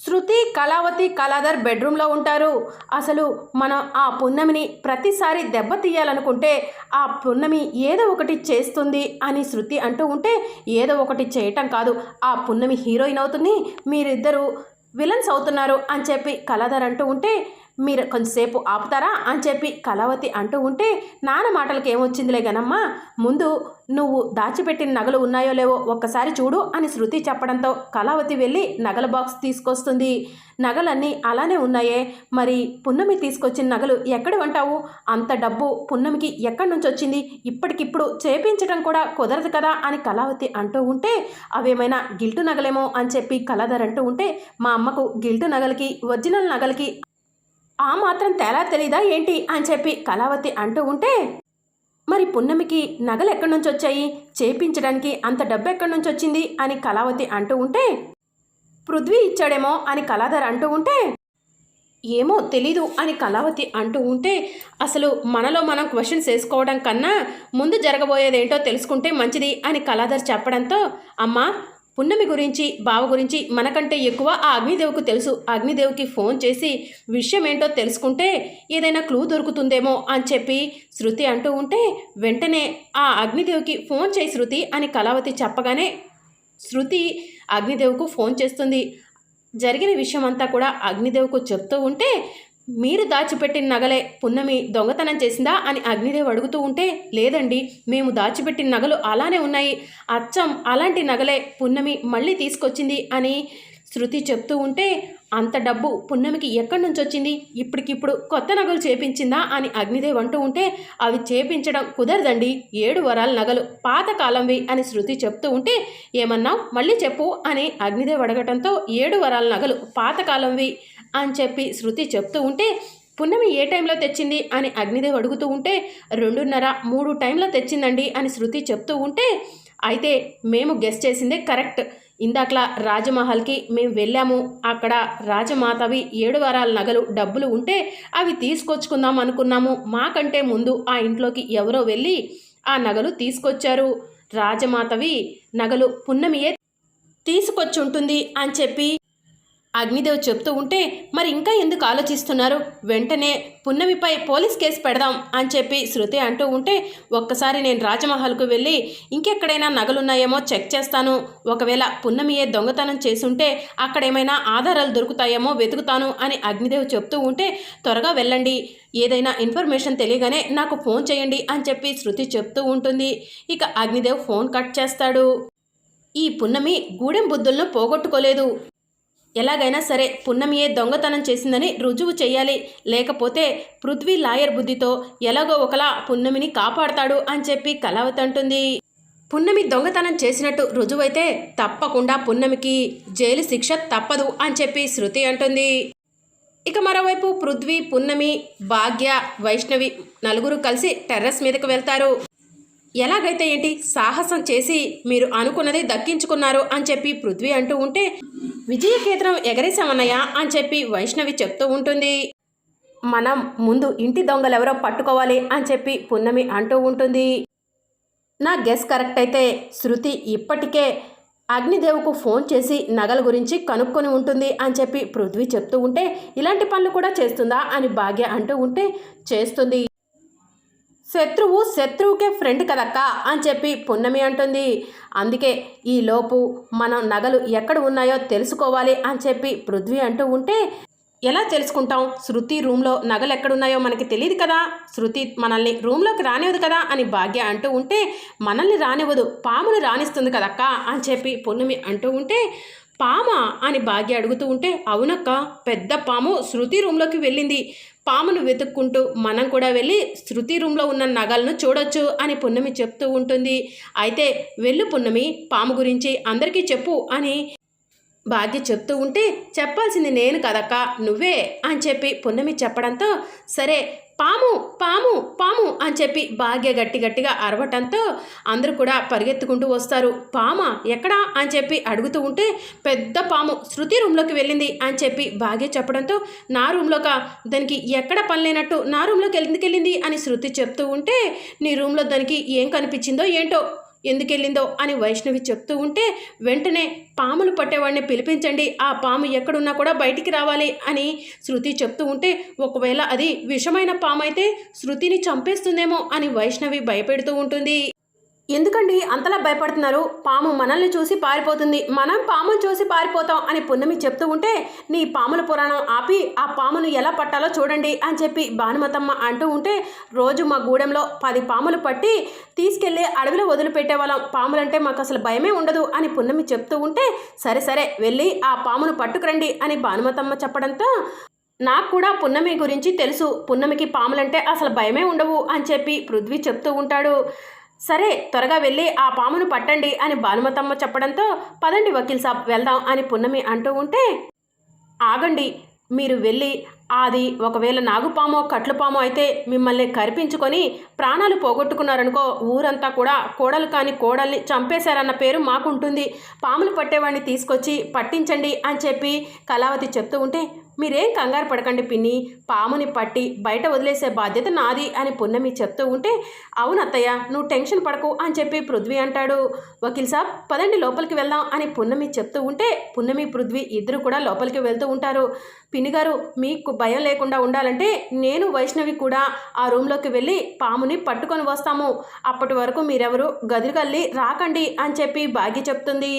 శృతి కళావతి కళాధర్ బెడ్రూమ్లో ఉంటారు. అసలు మనం ఆ పున్నమిని ప్రతిసారి దెబ్బతీయాలనుకుంటే ఆ పున్నమి ఏదో ఒకటి చేస్తుంది అని శృతి అంటూ ఉంటే ఏదో ఒకటి చేయటం కాదు. ఆ పున్నమి హీరోయిన్ అవుతుంది. మీరిద్దరూ విలన్స్ అవుతున్నారు అని చెప్పి కళాధర్ అంటూ ఉంటే మీరు కొంచెంసేపు ఆపుతారా అని చెప్పి కళావతి అంటూ ఉంటే నాన్న మాటలకి ఏమొచ్చిందిలే గనమ్మా? ముందు నువ్వు దాచిపెట్టిన నగలు ఉన్నాయో లేవో ఒక్కసారి చూడు అని శృతి చెప్పడంతో కళావతి వెళ్ళి నగల బాక్స్ తీసుకొస్తుంది. నగలన్నీ అలానే ఉన్నాయే. మరి పున్నమి తీసుకొచ్చిన నగలు ఎక్కడ ఉంటావు అంత డబ్బు పున్నమికి ఎక్కడి నుంచి వచ్చింది? ఇప్పటికిప్పుడు చేపించడం కూడా కుదరదు కదా అని కళావతి అంటూ ఉంటే అవేమైనా గిల్టు నగలేమో అని చెప్పి కళాధర్ అంటూ ఉంటే మా అమ్మకు గిల్టు నగలకి ఒరిజినల్ నగలకి ఆ మాత్రం తేలా తెలీదా ఏంటి అని చెప్పి కళావతి అంటూ ఉంటే మరి పున్నమికి నగలు ఎక్కడి నుంచి వచ్చాయి? చేపించడానికి అంత డబ్బు ఎక్కడి నుంచి వచ్చింది? అని కళావతి అంటూ ఉంటే పృథ్వీ ఇచ్చాడేమో అని కళాధర్ అంటూ ఉంటే ఏమో తెలీదు అని కళావతి అంటూ ఉంటే అసలు మనలో మనం క్వశ్చన్స్ వేసుకోవడం కన్నా ముందు జరగబోయేదేంటో తెలుసుకుంటే మంచిది అని కళాధర్ చెప్పడంతో అమ్మా పున్నమి గురించి బావ గురించి మనకంటే ఎక్కువ ఆ అగ్నిదేవుకు తెలుసు. అగ్నిదేవుకి ఫోన్ చేసి విషయం ఏంటో తెలుసుకుంటే ఏదైనా క్లూ దొరుకుతుందేమో అని చెప్పి శృతి అంటూ ఉంటే వెంటనే ఆ అగ్నిదేవుకి ఫోన్ చేయి శృతి అని కళావతి చెప్పగానే శృతి అగ్నిదేవుకు ఫోన్ చేస్తుంది. జరిగిన విషయం అంతా కూడా అగ్నిదేవుకు చెప్తూ ఉంటే మీరు దాచిపెట్టిన నగలే పున్నమి దొంగతనం చేసిందా అని అగ్నిదేవ్ అడుగుతూ ఉంటే లేదండి మేము దాచిపెట్టిన నగలు అలానే ఉన్నాయి. అచ్చం అలాంటి నగలే పున్నమి మళ్ళీ తీసుకొచ్చింది అని శృతి చెప్తూ ఉంటే అంత డబ్బు పున్నమికి ఎక్కడి నుంచి వచ్చింది? ఇప్పటికిప్పుడు కొత్త నగలు చేపించిందా? అని అగ్నిదేవ్ అంటూ ఉంటే అవి చేపించడం కుదరదండి. ఏడు వరాల నగలు పాతకాలంవి అని శృతి చెప్తూ ఉంటే ఏమన్నావు? మళ్ళీ చెప్పు అని అగ్నిదేవ్ అడగటంతో ఏడు వరాల నగలు పాతకాలంవి అని చెప్పి శృతి చెప్తూ ఉంటే పున్నమి ఏ టైంలో తెచ్చింది? అని అగ్నిదేవ్ అడుగుతూ ఉంటే రెండున్నర మూడు టైంలో తెచ్చిందండి అని శృతి చెప్తూ ఉంటే అయితే మేము గెస్ట్ చేసిందే కరెక్ట్. ఇందాకలా రాజమహల్కి మేము వెళ్ళాము. అక్కడ రాజమాతవి ఏడు వారాల నగలు డబ్బులు ఉంటే అవి తీసుకొచ్చుకుందాం అనుకున్నాము. మాకంటే ముందు ఆ ఇంట్లోకి ఎవరో వెళ్ళి ఆ నగలు తీసుకొచ్చారు. రాజమాతవి నగలు పున్నమియే తీసుకొచ్చి ఉంటుంది అని చెప్పి అగ్నిదేవ్ చెప్తూ ఉంటే మరి ఇంకా ఎందుకు ఆలోచిస్తున్నారు? వెంటనే పున్నమిపై పోలీస్ కేసు పెడదాం అని చెప్పి శృతి అంటూ ఉంటే ఒక్కసారి నేను రాజమహల్కు వెళ్ళి ఇంకెక్కడైనా నగలున్నాయేమో చెక్ చేస్తాను. ఒకవేళ పున్నమియే దొంగతనం చేసుంటే అక్కడేమైనా ఆధారాలు దొరుకుతాయేమో వెతుకుతాను అని అగ్నిదేవ్ చెప్తూ ఉంటే త్వరగా వెళ్ళండి. ఏదైనా ఇన్ఫర్మేషన్ తెలియగానే నాకు ఫోన్ చేయండి అని చెప్పి శృతి చెప్తూ ఉంటుంది. ఇక అగ్నిదేవ్ ఫోన్ కట్ చేస్తాడు. ఈ పున్నమి గూడెం బుద్ధులను పోగొట్టుకోలేదు. ఎలాగైనా సరే పున్నమియే దొంగతనం చేసిందని రుజువు చేయాలి లేకపోతే పృథ్వీ లాయర్ బుద్ధితో ఎలాగో ఒకలా పున్నమిని కాపాడతాడు అని చెప్పి కళావతి అంటుంది. పున్నమి దొంగతనం చేసినట్టు రుజువైతే తప్పకుండా పున్నమికి జైలు శిక్ష తప్పదు అని చెప్పి శృతి అంటుంది. ఇక మరోవైపు పృథ్వీ పున్నమి భాగ్య వైష్ణవి నలుగురు కలిసి టెర్రస్ మీదకు వెళ్తారు. ఎలాగైతే ఏంటి? సాహసం చేసి మీరు అనుకున్నది దక్కించుకున్నారు అని చెప్పి పృథ్వీ అంటూ ఉంటే విజయకేతనం ఎగరేశామన్నయ్య అని చెప్పి వైష్ణవి చెప్తూ ఉంటుంది. మనం ముందు ఇంటి దొంగలెవరో పట్టుకోవాలి అని చెప్పి పున్నమి అంటూ ఉంటుంది. నా గెస్ కరెక్ట్ అయితే శృతి ఇప్పటికే అగ్నిదేవుకు ఫోన్ చేసి నగల గురించి కనుక్కొని ఉంటుంది అని చెప్పి పృథ్వీ చెప్తూ ఉంటే ఇలాంటి పనులు కూడా చేస్తుందా అని భాగ్య అంటూ ఉంటే చేస్తుంది. శత్రువు శత్రువుకే ఫ్రెండ్ కదక్క అని చెప్పి పున్నమి అంటుంది. అందుకే ఈ లోపు మనం నగలు ఎక్కడ ఉన్నాయో తెలుసుకోవాలి అని చెప్పి పృథ్వీ అంటూ ఉంటే ఎలా తెలుసుకుంటాం? శృతి రూమ్లో నగలు ఎక్కడున్నాయో మనకి తెలియదు కదా. శృతి మనల్ని రూమ్లోకి రానివ్వదు కదా అని భాగ్య అంటూ ఉంటే మనల్ని రానివ్వదు పాముని రాణిస్తుంది కదక్క అని చెప్పి పున్నమి అంటూ ఉంటే పామా అని భాగ్య అడుగుతూ ఉంటే అవునక్క పెద్ద పాము శృతి రూమ్లోకి వెళ్ళింది. పామును వెతుక్కుంటూ మనం కూడా వెళ్ళి శృతి రూమ్లో ఉన్న నగలను చూడొచ్చు అని పున్నమి చెప్తూ ఉంటుంది. అయితే వెళ్ళు పున్నమి పాము గురించి అందరికీ చెప్పు అని భాగ్య చెప్తూ ఉంటే చెప్పాల్సింది నేను కదక్క నువ్వే అని చెప్పి పున్నమి చెప్పడంతో సరే పాము పాము పాము అని చెప్పి భాగ్య గట్టి గట్టిగా అరవటంతో అందరూ కూడా పరిగెత్తుకుంటూ వస్తారు. పామ ఎక్కడా? అని చెప్పి అడుగుతూ ఉంటే పెద్ద పాము శృతి రూమ్లోకి వెళ్ళింది అని చెప్పి భాగ్య చెప్పడంతో నా రూమ్లోక? దానికి ఎక్కడ పని లేనట్టు నా రూమ్లోకి ఎందుకు వెళ్ళింది? అని శృతి చెప్తూ ఉంటే నీ రూమ్లో దానికి ఏం కనిపించిందో ఏంటో? ఎందుకెళ్ళిందో అని వైష్ణవి చెప్తూ ఉంటే వెంటనే పాములు పట్టేవాడిని పిలిపించండి. ఆ పాము ఎక్కడున్నా కూడా బయటికి రావాలి అని శృతి చెప్తూ ఉంటే ఒకవేళ అది విషమైన పాము అయితే శృతిని చంపేస్తుందేమో అని వైష్ణవి భయపెడుతూ ఉంటుంది. ఎందుకండి అంతలా భయపడుతున్నారు? పాము మనల్ని చూసి పారిపోతుంది. మనం పామును చూసి పారిపోతాం అని పున్నమి చెప్తూ ఉంటే నీ పాముల పురాణం ఆపి ఆ పామును ఎలా పట్టాలో చూడండి అని చెప్పి భానుమతమ్మ అంటూ ఉంటే రోజు మా గూడెంలో పది పాములు పట్టి తీసుకెళ్ళి అడవిలో వదిలిపెట్టేవాళ్ళం. పాములంటే మాకు అసలు భయమే ఉండదు అని పున్నమి చెప్తూ ఉంటే సరే సరే వెళ్ళి ఆ పామును పట్టుకురండి అని భానుమతమ్మ చెప్పడంతో నాకు కూడా పున్నమి గురించి తెలుసు. పున్నమికి పాములంటే అసలు భయమే ఉండవు అని చెప్పి పృథ్వీ చెప్తూ ఉంటాడు. సరే త్వరగా వెళ్ళి ఆ పామును పట్టండి అని భానుమతమ్మ చెప్పడంతో పదండి వకీల్ సాబ్ వెళ్దాం అని పున్నమి అంటూ ఉంటే ఆగండి మీరు వెళ్ళి అది ఒకవేళ నాగుపామో కట్లుపామో అయితే మిమ్మల్ని కరిపించుకొని ప్రాణాలు పోగొట్టుకున్నారనుకో ఊరంతా కూడా కోడలు కాని కోడల్ని చంపేశారన్న పేరు మాకుంటుంది. పాములు పట్టేవాడిని తీసుకొచ్చి పట్టించండి అని చెప్పి కళావతి చెప్తూ ఉంటే మీరేం కంగారు పడకండి పిన్ని. పాముని పట్టి బయట వదిలేసే బాధ్యత నాది అని పున్నమి చెప్తూ ఉంటే అవునత్తయ్య నువ్వు టెన్షన్ పడకు అని చెప్పి పృథ్వీ అంటాడు. వకీల్ సాబ్ పదండి లోపలికి వెళ్దాం అని పున్నమి చెప్తూ ఉంటే పున్నమి పృథ్వీ ఇద్దరు కూడా లోపలికి వెళ్తూ ఉంటారు. పిన్ని గారు మీకు భయం లేకుండా ఉండాలంటే నేను వైష్ణవి కూడా ఆ రూమ్లోకి వెళ్ళి పాముని పట్టుకొని వస్తాము. అప్పటి వరకు మీరెవరు గదిరికల్లి రాకండి అని చెప్పి భాగ్య చెప్తుంది.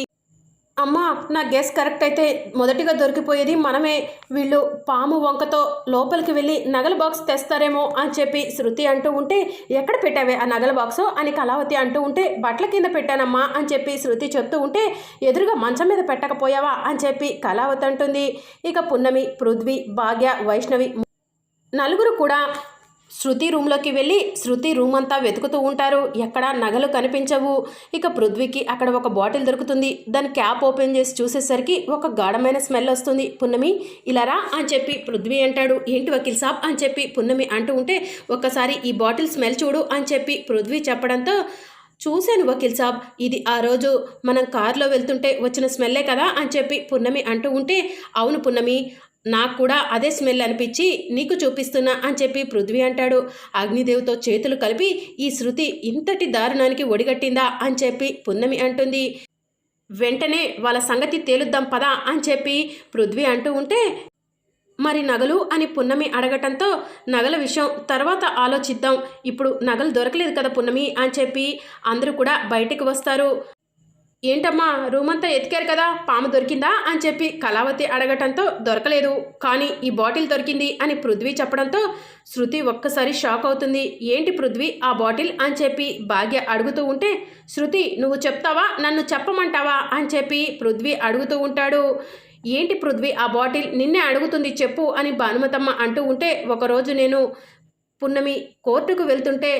అమ్మా నా గెస్ కరెక్ట్ అయితే మొదటిగా దొరికిపోయేది మనమే. వీళ్ళు పాము వంకతో లోపలికి వెళ్ళి నగల బాక్స్ తెస్తారేమో అని చెప్పి శృతి అంటూ ఉంటే ఎక్కడ పెట్టావే ఆ నగల బాక్స్ అని కళావతి అంటూ ఉంటే బట్టల కింద పెట్టానమ్మా అని చెప్పి శృతి చెప్తూ ఉంటే ఎదురుగా మంచం మీద పెట్టకపోయావా అని చెప్పి కళావతి అంటుంది. ఇక పున్నమి పృథ్వీ భాగ్య వైష్ణవి నలుగురు కూడా శృతి రూమ్లోకి వెళ్ళి శృతి రూమ్ అంతా వెతుకుతూ ఉంటారు. ఎక్కడా నగలు కనిపించవు. ఇక పృథ్వీకి అక్కడ ఒక బాటిల్ దొరుకుతుంది. దాని క్యాప్ ఓపెన్ చేసి చూసేసరికి ఒక గాఢమైన స్మెల్ వస్తుంది. పున్నమి ఇలారా అని చెప్పి పృథ్వీ అంటాడు. ఏంటి వకీల్ సాబ్ అని చెప్పి పున్నమి అంటూ ఉంటే ఒక్కసారి ఈ బాటిల్ స్మెల్ చూడు అని చెప్పి పృథ్వీ చెప్పడంతో చూశాను వకీల్ సాబ్ ఇది ఆ రోజు మనం కారులో వెళ్తుంటే వచ్చిన స్మెల్లే కదా అని చెప్పి పున్నమి అంటూ ఉంటే అవును పున్నమి నాకు కూడా అదే స్మెల్ అనిపించి నీకు చూపిస్తున్నా అని చెప్పి పృథ్వీ అంటాడు. అగ్నిదేవ్తో చేతులు కలిపి ఈ శృతి ఇంతటి దారుణానికి ఒడిగట్టిందా? అని చెప్పి పున్నమి అంటుంది. వెంటనే వాళ్ళ సంగతి తేలుద్దాం పదా అని చెప్పి పృథ్వీ అంటూ ఉంటే మరి నగలు అని పున్నమి అడగటంతో నగల విషయం తర్వాత ఆలోచిద్దాం. ఇప్పుడు నగలు దొరకలేదు కదా పున్నమి అని చెప్పి అందరూ కూడా బయటికి వస్తారు. ఏంటమ్మా రూమ్ అంతా ఎతికారు కదా పాము దొరికిందా అని చెప్పి కళావతి అడగటంతో దొరకలేదు. కానీ ఈ బాటిల్ దొరికింది అని పృథ్వీ చెప్పడంతో శృతి ఒక్కసారి షాక్ అవుతుంది. ఏంటి పృథ్వీ ఆ బాటిల్ అని చెప్పి భాగ్య అడుగుతూ ఉంటే శృతి నువ్వు చెప్తావా? నన్ను చెప్పమంటావా? అని చెప్పి పృథ్వీ అడుగుతూ ఉంటాడు. ఏంటి పృథ్వీ ఆ బాటిల్? నిన్నే అడుగుతుంది చెప్పు అని భానుమతమ్మ అంటూ ఉంటే ఒకరోజు నేను పున్నమి కోర్టుకు వెళ్తుంటే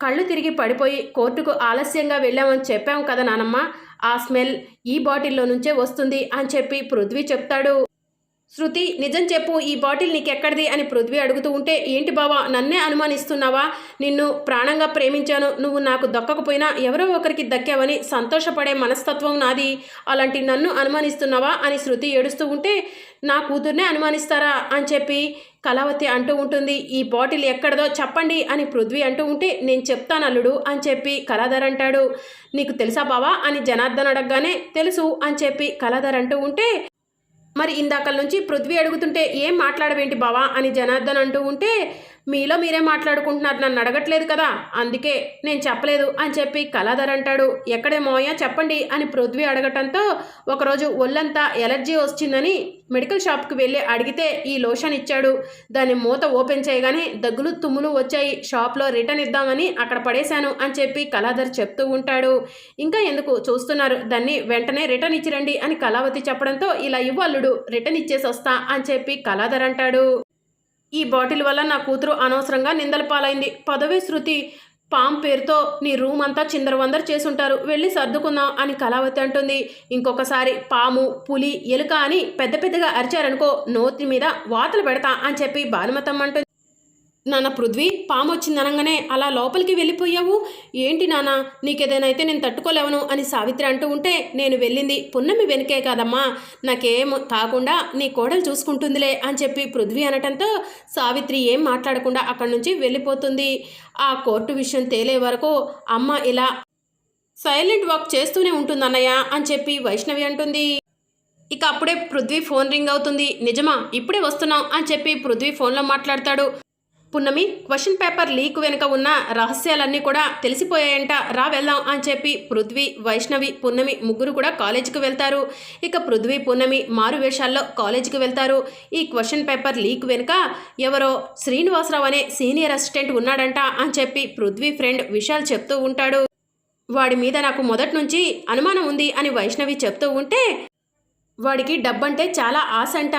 కళ్ళు తిరిగి పడిపోయి కోర్టుకు ఆలస్యంగా వెళ్ళామని చెప్పాం కదా నానమ్మ. ఆ స్మెల్ ఈ బాటిల్లో నుంచే వస్తుంది అని చెప్పి పృథ్వీ చెప్తాడు. శృతి నిజం చెప్పు ఈ బాటిల్ నీకెక్కడిది అని పృథ్వీ అడుగుతూ ఉంటే ఏంటి బావా నన్నే అనుమానిస్తున్నావా? నిన్ను ప్రాణంగా ప్రేమించాను నువ్వు నాకు దక్కకపోయినా ఎవరో ఒకరికి దక్కావని సంతోషపడే మనస్తత్వం నాది. అలాంటి నన్ను అనుమానిస్తున్నావా? అని శృతి ఏడుస్తూ ఉంటే నా కూతుర్నే అనుమానిస్తారా? అని చెప్పి కళావతి అంటూ ఉంటుంది ఈ బాటిల్ ఎక్కడదో చెప్పండి అని పృథ్వీ అంటూ ఉంటే నేను చెప్తాను అల్లుడు అని చెప్పి కళాధర్ అంటాడు. నీకు తెలుసా బావా అని జనార్దన్ అడగగానే తెలుసు అని చెప్పి కళాధర్ అంటూ ఉంటే మరి ఇందాకల నుంచి పృథ్వీ అడుగుతుంటే ఏం మాట్లాడవేంటి బావా అని జనార్దన్ అంటూ ఉంటే మీలో మీరే మాట్లాడుకుంటున్నారు నన్ను అడగట్లేదు కదా? అందుకే నేను చెప్పలేదు అని చెప్పి కళాధర్ అంటాడు. ఎక్కడే మోయా చెప్పండి అని పృథ్వీ అడగటంతో ఒకరోజు ఒళ్ళంతా ఎలర్జీ వచ్చిందని మెడికల్ షాప్కి వెళ్ళి అడిగితే ఈ లోషన్ ఇచ్చాడు. దాని మూత ఓపెన్ చేయగానే దగ్గులు తుమ్ములు వచ్చాయి. షాప్లో రిటర్న్ ఇద్దామని అక్కడ పడేశాను అని చెప్పి కళాధర్ చెప్తూ ఉంటాడు. ఇంకా ఎందుకు చూస్తున్నారు? దాన్ని వెంటనే రిటర్న్ ఇచ్చిరండి అని కళావతి చెప్పడంతో ఇలా ఇవ్వల్లుడు రిటర్న్ ఇచ్చేసి వస్తా అని చెప్పి కళాధర్ అంటాడు. ఈ బాటిల్ వల్ల నా కూతురు అనవసరంగా నిందల పాలైంది. పదవి శృతి పామ్ పేరుతో నీ రూమ్ అంతా చిందరవందరు చేసుంటారు. వెళ్ళి సర్దుకుందాం అని కళావతి అంటుంది. ఇంకొకసారి పాము పులి ఎలుక అని పెద్ద పెద్దగా అరిచారనుకో నోతి మీద వాతలు పెడతా అని చెప్పి భానుమతమ్మ అంటుంది. నాన్న పృథ్వీ పాము వచ్చింది అనగానే అలా లోపలికి వెళ్ళిపోయావు? ఏంటి నాన్న నీకేదైనా అయితే నేను తట్టుకోలేవను అని సావిత్రి అంటూ ఉంటే నేను వెళ్ళింది పున్నమి వెనుకే కాదమ్మా. నాకేం కాకుండా నీ కోడలు చూసుకుంటుందిలే అని చెప్పి పృథ్వీ అనటంతో సావిత్రి ఏం మాట్లాడకుండా అక్కడి నుంచి వెళ్ళిపోతుంది. ఆ కోర్టు విషయం తేలే వరకు అమ్మ ఇలా సైలెంట్ వాక్ చేస్తూనే ఉంటుందన్నయ్య అని చెప్పి వైష్ణవి అంటుంది. ఇక అప్పుడే పృథ్వీ ఫోన్ రింగ్ అవుతుంది. నిజమా ఇప్పుడే వస్తున్నాం అని చెప్పి పృథ్వీ ఫోన్లో మాట్లాడతాడు. పున్నమి క్వశ్చన్ పేపర్ లీక్ వెనుక ఉన్న రహస్యాలన్నీ కూడా తెలిసిపోయాయంట. రా వెళ్దాం అని చెప్పి పృథ్వీ వైష్ణవి పున్నమి ముగ్గురు కూడా కాలేజీకి వెళ్తారు. ఇక పృథ్వీ పున్నమి మారు వేషాల్లో కాలేజీకి వెళ్తారు. ఈ క్వశ్చన్ పేపర్ లీక్ వెనుక ఎవరో శ్రీనివాసరావు అనే సీనియర్ అసిస్టెంట్ ఉన్నాడంట అని చెప్పి పృథ్వీ ఫ్రెండ్ విశాల్ చెప్తూ ఉంటాడు. వాడి మీద నాకు మొదటి నుంచి అనుమానం ఉంది అని వైష్ణవి చెప్తూ ఉంటే వాడికి డబ్బంటే చాలా ఆశ అంట.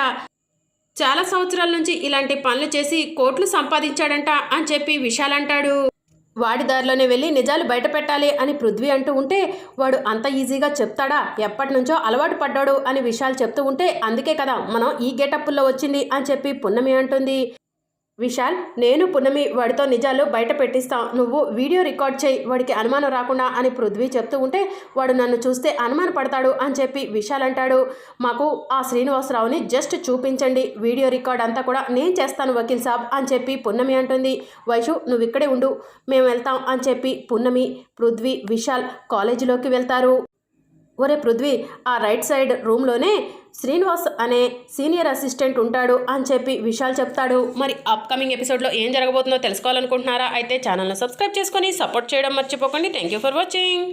చాలా సంవత్సరాల నుంచి ఇలాంటి పనులు చేసి కోట్లు సంపాదించాడంట అని చెప్పి విశాల్ అంటాడు. వాడి దారిలోనే వెళ్ళి నిజాలు బయట పెట్టాలి అని పృథ్వీ అంటూ ఉంటే వాడు అంత ఈజీగా చెప్తాడా? ఎప్పటి నుంచో అలవాటు పడ్డాడు అని విశాల్ చెప్తూ ఉంటే అందుకే కదా మనం ఈ గెటప్పుల్లో వచ్చింది అని చెప్పి పున్నమి అంటుంది. విశాల్ నేను పున్నమి వాడితో నిజాలు బయట పెట్టిస్తాం. నువ్వు వీడియో రికార్డ్ చేయి వాడికి అనుమానం రాకుండా అని పృథ్వీ చెప్తూ ఉంటే వాడు నన్ను చూస్తే అనుమాన పడతాడు అని చెప్పి విశాల్ అంటాడు. మాకు ఆ శ్రీనివాసరావుని జస్ట్ చూపించండి వీడియో రికార్డ్ అంతా కూడా నేను చేస్తాను వకీల్ సాబ్ అని చెప్పి పున్నమి అంటుంది. వైషు నువ్వు ఇక్కడే ఉండు మేము వెళ్తాం అని చెప్పి పున్నమి పృథ్వీ విశాల్ కాలేజీలోకి వెళ్తారు. ఒరే పృథ్వీ ఆ రైట్ సైడ్ రూమ్లోనే శ్రీనివాస్ అనే సీనియర్ అసిస్టెంట్ ఉంటాడు అని చెప్పి విశాల్ చెప్తాడు. మరి అప్కమింగ్ ఎపిసోడ్లో ఏం జరగబోతుందో తెలుసుకోవాలనుకుంటున్నారా? అయితే ఛానల్ను సబ్స్క్రైబ్ చేసుకొని సపోర్ట్ చేయడం మర్చిపోకండి. Thank you for watching